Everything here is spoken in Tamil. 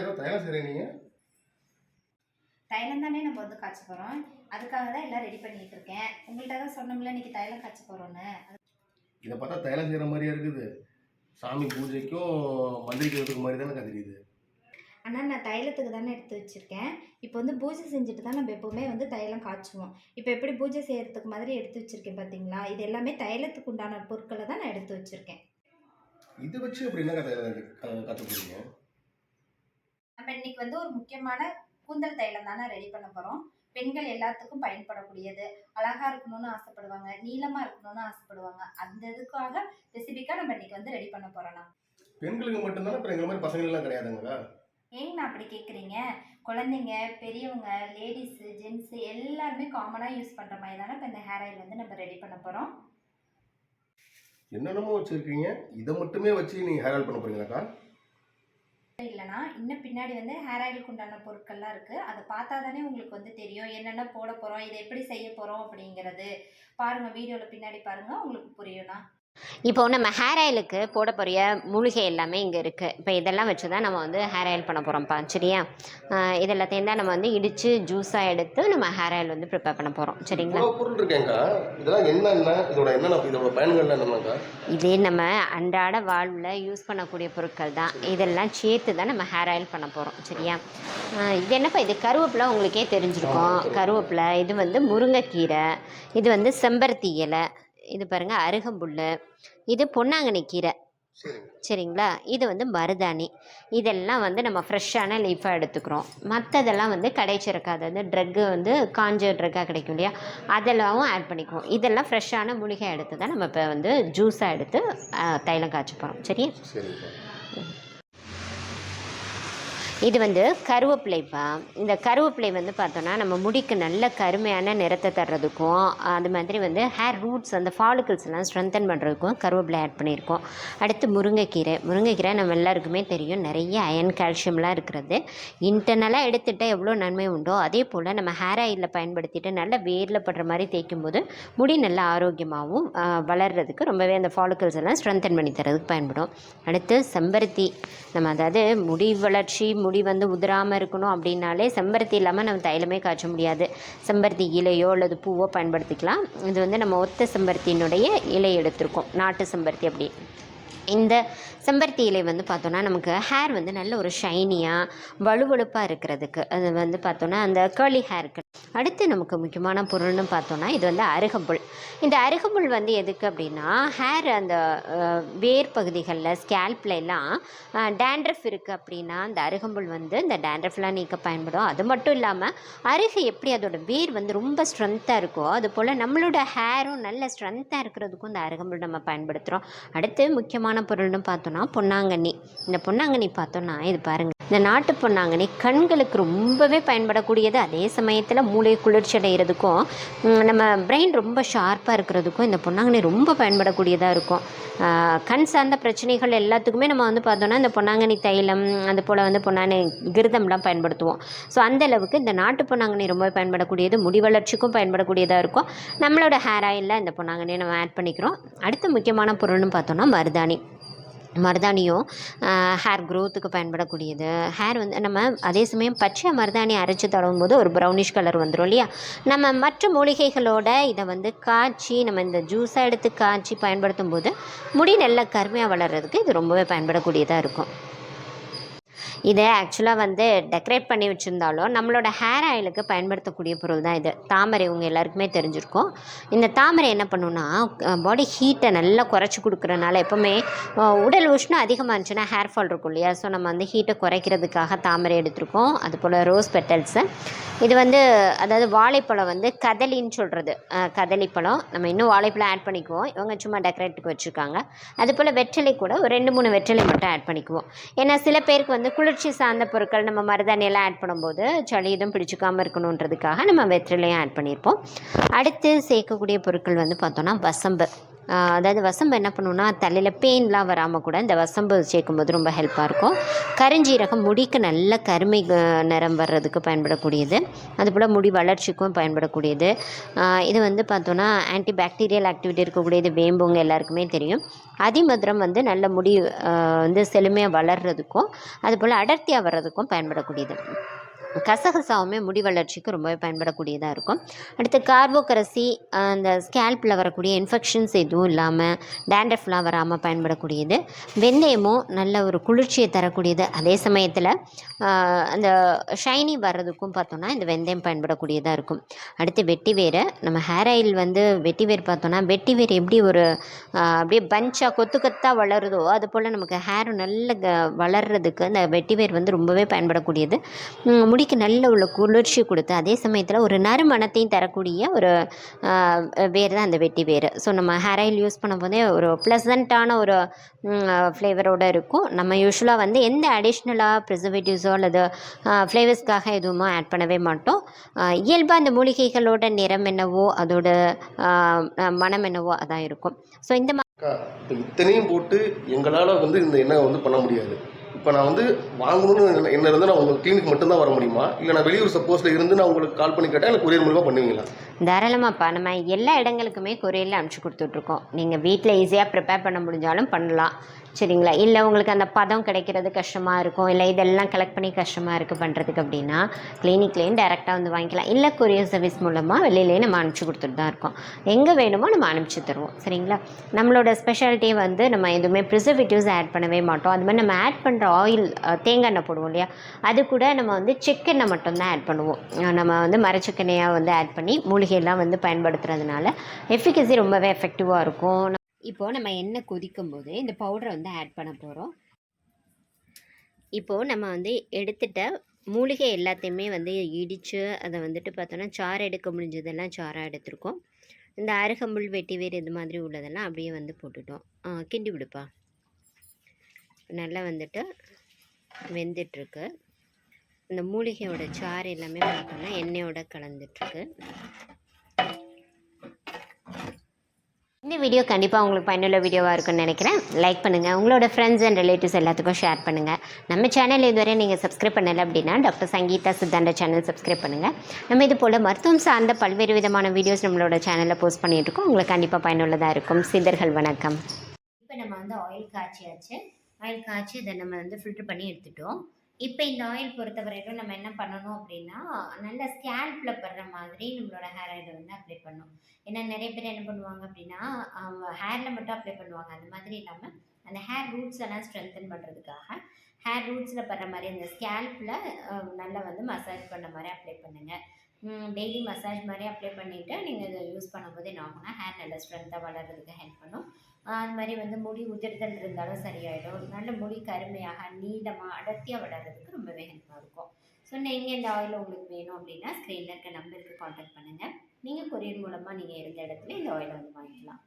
ஏதோ தைலம் செய்கிறீங்க தைலம் தானே நம்ம வந்து காய்ச்ச போகிறோம் அதுக்காக தான் எல்லாம் ரெடி பண்ணிட்டு இருக்கேன். உங்கள்கிட்ட தான் சொன்னோம்ல இன்னைக்கு தைலம் காய்ச்ச போகிறோன்னு இதை பார்த்தா தைலம் செய்கிற மாதிரியா இருக்குது. சாமி பூஜைக்கும் மந்திரிக்கிறதுக்கு மாதிரி தானே தெரியுது ஆனால் நான் தைலத்துக்கு தானே எடுத்து வச்சுருக்கேன். இப்போ வந்து பூஜை செஞ்சுட்டு தான் நம்ம எப்போவுமே வந்து தைலம் காய்ச்சுவோம். இப்போ எப்படி பூஜை செய்கிறதுக்கு மாதிரி எடுத்து வச்சுருக்கேன் பார்த்தீங்களா இது எல்லாமே தைலத்துக்கு உண்டான பொருட்களை தான் நான் எடுத்து வச்சுருக்கேன். இதை வச்சு அப்படி என்னக்கா தைலம் கற்றுக்குறீங்க நம்ம இன்னைக்கு வந்து ஒரு முக்கியமான கூந்தல் தைலம் தானே ரெடி பண்ண போகிறோம் பெண்கள் எல்லாத்துக்கும் பயன்படக்கூடியது. அழகா இருக்கணும்னு ஆசைப்படுவாங்க. நீளமாக இருக்கணும்னு ஆசைப்படுவாங்க. அந்த இதுக்காக ஸ்பெசிஃபிக்காக நம்ம இன்னைக்கு வந்து ரெடி பண்ண போகிறோம் நான் பெண்களுக்கு மட்டும்தானே அப்புறம் எங்களை மாதிரி பசங்களெல்லாம் கிடையாதுங்களா? ஏங்க நான் அப்படி கேட்குறீங்க குழந்தைங்க பெரியவங்க லேடிஸு ஜென்ஸு எல்லாருமே காமனாக யூஸ் பண்ணுற மாதிரி தானே இப்போ இந்த ஹேர் ஆயில் வந்து நம்ம ரெடி பண்ண போகிறோம் என்னென்னமோ வச்சுருக்கீங்க. இதை மட்டுமே வச்சு நீங்கள் ஹேர் ஆயில் பண்ண போறீங்களாக்கா? இல்லைனா இன்னும் பின்னாடி வந்து ஹேர் ஆயிலுக்கு உண்டான பொருட்கள்லாம் இருக்குது அதை பார்த்தா தானே உங்களுக்கு வந்து தெரியும். என்னென்ன போட போகிறோம் இதை எப்படி செய்ய போகிறோம் அப்படிங்கிறது. பாருங்கள் வீடியோவில் பின்னாடி பாருங்கள் உங்களுக்கு புரியும்னா. இப்போ நம்ம ஹேர் ஆயிலுக்கு போட போகிற மூலிகை எல்லாமே இங்கே இருக்குது இப்போ இதெல்லாம் வச்சு தான் நம்ம வந்து ஹேர் ஆயில் பண்ண போகிறோம்ப்பா சரியா? இது எல்லாத்தையும் தான் நம்ம வந்து இடித்து ஜூஸாக எடுத்து நம்ம ஹேர் ஆயில் வந்து ப்ரிப்பேர் பண்ண போகிறோம் சரிங்களா? இதே நம்ம அன்றாட வாழ்வில் யூஸ் பண்ணக்கூடிய பொருட்கள் தான். இதெல்லாம் சேர்த்து தான் நம்ம ஹேர் ஆயில் பண்ண போகிறோம் சரியா? இது என்னப்பா இது கருவேப்பிலை உங்களுக்கே தெரிஞ்சிருக்கும். கருவேப்பிலை இது வந்து முருங்கைக்கீரை இது வந்து செம்பருத்தி இலை இது பாருங்கள் அருகம்புல் இது பொன்னாங்கண்ணி கீரை. சரிங்க. சரிங்களா? இது வந்து மருதாணி. இதெல்லாம் வந்து நம்ம ஃப்ரெஷ்ஷான லீஃபாக எடுத்துக்கிறோம். மற்றதெல்லாம் வந்து கடைச்சிறக்க அதாவது ட்ரக்கு வந்து காஞ்ச ட்ரக்காக கிடைக்கும் இல்லையா? அதெல்லாம் ஆட் பண்ணிக்குவோம். இதெல்லாம் ஃப்ரெஷ்ஷான மூலிகை எடுத்து தான் நம்ம இப்போ வந்து ஜூஸாக எடுத்து தைலம் காய்ச்ச போகிறோம் சரியா? இது வந்து கருவேப்பிலைப்பா இந்த கருவேப்பிலை வந்து பார்த்தோன்னா நம்ம முடிக்கு நல்ல கருமையான நிறத்தை தர்றதுக்கும் அது மாதிரி வந்து ஹேர் ரூட்ஸ் அந்த ஃபாலிகல்ஸ் எல்லாம் ஸ்ட்ரென்தன் பண்ணுறதுக்கும் கருவேப்பிலை ஆட் பண்ணியிருக்கோம். அடுத்து முருங்கைக்கீரை. முருங்கைக்கீரை நம்ம எல்லாருக்குமே தெரியும். நிறைய அயன் கால்சியம்லாம் இருக்கிறது. இன்டர்னலாக எடுத்துகிட்டால் எவ்வளோ நன்மை உண்டோ அதே போல் நம்ம ஹேர் ஆயிலில் பயன்படுத்திட்டு நல்ல வேரில் படுற மாதிரி தேய்க்கும் போது முடி நல்லா ஆரோக்கியமாகவும் வளர்கிறதுக்கு வளர்றதுக்கு ரொம்பவே அந்த ஃபாலிகல்ஸ் எல்லாம் ஸ்ட்ரென்தன் பண்ணி தரதுக்கு பயன்படும். அடுத்து செம்பருத்தி. நம்ம அதாவது முடி வளர்ச்சி முடி வந்து உதிராமல் இருக்கணும் அப்படின்னாலே செம்பருத்தி இல்லாமல் நம்ம தைலமே காய்ச்ச முடியாது. செம்பருத்தி இலையோ அல்லது பூவோ பயன்படுத்திக்கலாம். இது வந்து நம்ம ஒத்த செம்பருத்தியினுடைய இலை எடுத்திருக்கோம். நாட்டு செம்பருத்தி அப்படி. இந்த செம்பருத்தி இலை வந்து பார்த்தோன்னா நமக்கு ஹேர் வந்து நல்ல ஒரு ஷைனியாக வலுவழுப்பாக இருக்கிறதுக்கு. அது வந்து பார்த்தோன்னா அந்த கேர்லி ஹேருக்கு அடுத்து நமக்கு முக்கியமான பொருள்னு பார்த்தோன்னா இது வந்து அருகம்புல். இந்த அருகம்புல் வந்து எதுக்கு அப்படின்னா ஹேர் அந்த வேர் பகுதிகளில் ஸ்கேல்ப்ல எல்லாம் டேண்ட்ரஃப் இருக்குது அப்படின்னா அந்த அருகம்புல் வந்து இந்த டேண்ட்ரஃப்லாம் நீக்க பயன்படும். அது மட்டும் இல்லாமல் அருகை எப்படி அதோட வேர் வந்து ரொம்ப ஸ்ட்ரென்த்தாக இருக்கோ அது போல் நம்மளோட ஹேரும் நல்ல ஸ்ட்ரென்த்தாக இருக்கிறதுக்கும் இந்த அருகம்புல் நம்ம பயன்படுத்துகிறோம் அடுத்து முக்கியமான பொருள்னு பார்த்தோன்னா பொன்னாங்கண்ணி. இந்த பொன்னாங்கண்ணி பார்த்தோன்னா இது பாருங்கள் இந்த நாட்டு பொன்னாங்கண்ணி கண்களுக்கு ரொம்பவே பயன்படக்கூடியது. அதே சமயத்தில் மூளை குளிர்ச்சி அடைகிறதுக்கும் நம்ம பிரெயின் ரொம்ப ஷார்ப்பாக இருக்கிறதுக்கும் இந்த பொன்னாங்கண்ணி ரொம்ப பயன்படக்கூடியதாக இருக்கும். கண் சார்ந்த பிரச்சனைகள் எல்லாத்துக்குமே நம்ம வந்து பார்த்தோன்னா இந்த பொன்னாங்கண்ணி தைலம் அது போல் வந்து பொன்னாங்கண்ணி கிருதம்லாம் பயன்படுத்துவோம். ஸோ அந்த அளவுக்கு இந்த நாட்டு பொன்னாங்கண்ணி ரொம்ப பயன்படக்கூடியது முடி வளர்ச்சிக்கும் பயன்படக்கூடியதாக இருக்கும். நம்மளோட ஹேர் ஆயிலில் இந்த பொன்னாங்கண்ணியை நம்ம ஆட் பண்ணிக்கிறோம். அடுத்த முக்கியமான பொருள்னு பார்த்தோன்னா மருதாணி. மருதாணியும் ஹேர் க்ரோத்துக்கு பயன்படக்கூடியது. ஹேர் வந்து நம்ம அதே சமயம் பச்சை மருதாணி அரைச்சி தடவும் போது ஒரு ப்ரௌனிஷ் கலர் வந்துடும் இல்லையா? நம்ம மற்ற மூலிகைகளோட இதை வந்து காய்ச்சி நம்ம இந்த ஜூஸாக எடுத்து காய்ச்சி பயன்படுத்தும் போது முடி நல்ல கருமையாக வளர்கிறதுக்கு இது ரொம்பவே பயன்படக்கூடியதாக இருக்கும். இதை ஆக்சுவலாக வந்து டெக்கரேட் பண்ணி வச்சுருந்தாலும் நம்மளோட ஹேர் ஆயிலுக்கு பயன்படுத்தக்கூடிய பொருள் தான் இது. தாமரை இவங்க எல்லாருக்குமே தெரிஞ்சிருக்கும். இந்த தாமரை என்ன பண்ணுன்னா பாடி ஹீட்டை நல்லா குறைச்சி கொடுக்குறனால எப்போவுமே உடல் உஷ்ணம் அதிகமாக இருந்துச்சுன்னா ஹேர் ஃபால் இருக்கும் இல்லையா? ஸோ நம்ம வந்து ஹீட்டை குறைக்கிறதுக்காக தாமரை எடுத்திருக்கோம். அது போல் ரோஸ் பெட்டல்ஸு இது வந்து அதாவது வாழைப்பழம் வந்து கதலின்னு சொல்கிறது கதலிப்பழம். நம்ம இன்னும் வாழைப்பழம் ஆட் பண்ணிக்குவோம். இவங்க சும்மா டெக்கரேட்டுக்கு வச்சுருக்காங்க. அது போல் வெற்றிலை கூட ஒரு ரெண்டு மூணு வெற்றிலை மட்டும் ஆட் பண்ணிக்குவோம். ஏன்னா சில பேருக்கு வந்து குளிர்ச்சி சார்ந்த பொருட்கள் நம்ம மருதாணியெல்லாம் ஆட் பண்ணும்போது சளி எதுவும் பிடிச்சிக்காமல் இருக்கணுன்றதுக்காக நம்ம வெற்றிலையும் ஆட் பண்ணியிருப்போம். அடுத்து சேர்க்கக்கூடிய பொருட்கள் வந்து பார்த்தோன்னா வசம்பு. அதாவது வசம்பு என்ன பண்ணுன்னா தலையில் பெயின்லாம் வராமல் கூட இந்த வசம்பு சேர்க்கும்போது ரொம்ப ஹெல்ப்பாக இருக்கும். கருஞ்சீரகம் முடிக்கு நல்ல கருமை நிறம் வர்றதுக்கு பயன்படக்கூடியது. அதுபோல் முடி வளர்ச்சிக்கும் பயன்படக்கூடியது. இது வந்து பார்த்தோன்னா ஆன்டி பாக்டீரியல் ஆக்டிவிட்டி இருக்கக்கூடியது வேம்புங்க எல்லாருக்குமே தெரியும். அதிமதுரம் வந்து நல்ல முடி வந்து செழுமையாக வளர்கிறதுக்கும் அதுபோல் அடர்த்தியாக வர்றதுக்கும் பயன்படக்கூடியது. கசகசாவுமே முடி வளர்ச்சிக்கு ரொம்பவே பயன்படக்கூடியதாக இருக்கும். அடுத்து கார்போகரசி அந்த ஸ்கேல்பில் வரக்கூடிய இன்ஃபெக்ஷன்ஸ் எதுவும் இல்லாமல் டேண்டஃப்லாம் வராமல் பயன்படக்கூடியது. வெந்தயமும் நல்ல ஒரு குளிர்ச்சியை தரக்கூடியது. அதே சமயத்தில் அந்த ஷைனி வர்றதுக்கும் பார்த்தோன்னா இந்த வெந்தயம் பயன்படக்கூடியதாக இருக்கும். அடுத்து வெட்டி வேர் நம்ம ஹேர் ஆயில் வந்து வெட்டி வேர் பார்த்தோன்னா வெட்டி வேர் எப்படி ஒரு அப்படியே பஞ்சாக கொத்து கொத்தாக வளருதோ அது போல் நமக்கு ஹேர் நல்ல க வளர்கிறதுக்கு அந்த வெட்டி வேர் வந்து ரொம்பவே பயன்படக்கூடியது. முடி முடிக்கு நல்ல உள்ள குளிர்ச்சி கொடுத்து அதே சமயத்தில் ஒரு நறுமணத்தையும் தரக்கூடிய ஒரு வேர் தான் அந்த வெட்டி வேர். ஸோ நம்ம ஹேர் ஆயில் யூஸ் பண்ணும்போதே ஒரு ப்ளசண்ட்டான ஒரு ஃப்ளேவரோடு இருக்கும். நம்ம யூஸ்வலாக வந்து எந்த அடிஷ்னலாக ப்ரிசர்வேட்டிவ்ஸோ அல்லது ஃப்ளேவர்ஸ்க்காக எதுவுமே ஆட் பண்ணவே மாட்டோம். இயல்பாக அந்த மூலிகைகளோட நிறம் என்னவோ அதோட மனம் என்னவோ அதான் இருக்கும். ஸோ இந்த மாதிரி இப்போ இத்தனையும் போட்டு எங்களால் வந்து இந்த எண்ணெய் வந்து பண்ண முடியாது. இப்போ நான் வந்து வாங்கணும்னு என்ன- இருந்தால் நான் உங்கள் கிளினிக் மட்டும்தான் வர முடியுமா? இல்லை நான் வெளியூர் சப்போஸில் இருந்து நான் உங்களுக்கு கால் பண்ணி கேட்டால் எனக்கு கொரியர் மூலமாக பண்ணுவீங்களா? தாராளமாப்பா நம்ம எல்லா இடங்களுக்குமே கொரியரில் அனுப்பிச்சி கொடுத்துட்ருக்கோம் நீங்கள் வீட்டில் ஈஸியாக ப்ரிப்பேர் பண்ண முடிஞ்சாலும் பண்ணலாம். சரிங்களா? இல்லை உங்களுக்கு அந்த பதம் கிடைக்கிறது கஷ்டமாக இருக்கும். இல்லை இதெல்லாம் கலெக்ட் பண்ணி கஷ்டமாக இருக்குது பண்ணுறதுக்கு அப்படின்னா கிளினிக்லேயும் டேரெக்டாக வந்து வாங்கிக்கலாம். இல்லை கொரியர் சர்வீஸ் மூலமாக வெளியிலேயே நம்ம அனுப்பிச்சி கொடுத்துட்டு தான் இருக்கோம். எங்கே வேணுமோ நம்ம அனுப்பிச்சி தருவோம். சரிங்களா? நம்மளோட ஸ்பெஷாலிட்டி வந்து நம்ம எதுவுமே ப்ரிசர்வேட்டிவ்ஸ் ஆட் பண்ணவே மாட்டோம். அது மாதிரி நம்ம ஆட் பண்ணுற ஆயில் தேங்காய் எண்ணெய் போடுவோம் இல்லையா? அது கூட நம்ம வந்து செக்கெண்ணெய் மட்டும்தான் ஆட் பண்ணுவோம். நம்ம வந்து மரச்செக்கெண்ணெயாக வந்து ஆட் பண்ணி மூலிகையெல்லாம் வந்து பயன்படுத்துறதுனால எஃபிகசி ரொம்பவே எஃபெக்டிவாக இருக்கும். இப்போது நம்ம எண்ணெய் கொதிக்கும் போது இந்த பவுடரை வந்து ஆட் பண்ண போகிறோம் இப்போது நம்ம வந்து எடுத்துட்ட மூலிகை எல்லாத்தையுமே வந்து இடித்து அதை வந்துட்டு பார்த்தோன்னா சாறு எடுக்க முடிஞ்சதெல்லாம் சாராக எடுத்திருக்கோம். இந்த அருகம்புல் வெட்டி வேறு இது மாதிரி உள்ளதெல்லாம் அப்படியே வந்து போட்டுட்டோம். கிண்டி விடுப்பா. நல்லா வந்துட்டு வெந்துட்டுருக்கு. இந்த மூலிகையோட சாறு எல்லாமே பார்த்தோன்னா எண்ணெயோட கலந்துட்டுருக்கு. இந்த வீடியோ கண்டிப்பாக உங்களுக்கு பயனுள்ள வீடியோவாக இருக்கும்னு நினைக்கிறேன். லைக் பண்ணுங்கள் உங்களோட ஃப்ரெண்ட்ஸ் அண்ட் ரிலேட்டிவ்ஸ் எல்லாத்துக்கும் ஷேர் பண்ணுங்கள் நம்ம சேனல் இதுவரை நீங்கள் சப்ஸ்கிரைப் பண்ணலை அப்படின்னா டாக்டர் சங்கீதா சித்தாண்ட சேனல் சப்ஸ்கிரைப் பண்ணுங்கள் நம்ம இது போல் மருத்துவம் சார்ந்த பல்வேறு விதமான வீடியோஸ் நம்மளோட சேனலில் போஸ்ட் பண்ணிகிட்டு இருக்கோம். உங்களுக்கு கண்டிப்பாக பயனுள்ளதாக இருக்கும். சிந்தர்கள் வணக்கம். இப்போ நம்ம வந்து ஆயில் காய்ச்சியாச்சு. ஆயில் காய்ச்சி இதை நம்ம வந்து ஃபில்டர் பண்ணி எடுத்துட்டோம். இப்போ இந்த ஆயில் பொறுத்த வரைக்கும் நம்ம என்ன பண்ணணும் அப்படின்னா நல்ல ஸ்கேல்பில் படுற மாதிரி நம்மளோட ஹேர் ஆயில் வந்து அப்ளை பண்ணணும். ஏன்னா நிறைய பேர் என்ன பண்ணுவாங்க அப்படின்னா ஹேரில் மட்டும் அப்ளை பண்ணுவாங்க. அந்த மாதிரி இல்லாமல் அந்த ஹேர் ரூட்ஸ் எல்லாம் ஸ்ட்ரென்தன் பண்ணுறதுக்காக ஹேர் ரூட்ஸில் படுற மாதிரி அந்த ஸ்கேல்பில் நல்லா வந்து மசாஜ் பண்ண மாதிரி அப்ளை பண்ணுங்கள் டெய்லி மசாஜ் மாதிரி அப்ளை பண்ணிவிட்டு நீங்கள் இதை யூஸ் பண்ணும்போது என்ன ஆகும்னா ஹேர் நல்லா ஸ்ட்ரென்த்தாக வளர்கிறதுக்கு ஹெல்ப் பண்ணும். அது மாதிரி வந்து முடி உதிர்தல் இருந்தாலும் சரியாயிடும். நல்ல முடி கருமையாக நீளமாக அடர்த்தியாக வளர்கிறதுக்கு ரொம்பவே ஹெல்ப்பாக இருக்கும். ஸோ நீங்கள் இந்த ஆயில் உங்களுக்கு வேணும் அப்படின்னா ஸ்க்ரீனில் இருக்க நம்பருக்கு காண்டாக்ட் பண்ணுங்கள் நீங்கள் கொரியர் மூலமாக நீங்கள் இருந்த இடத்துல இந்த ஆயிலை வந்து வாங்கிக்கலாம்.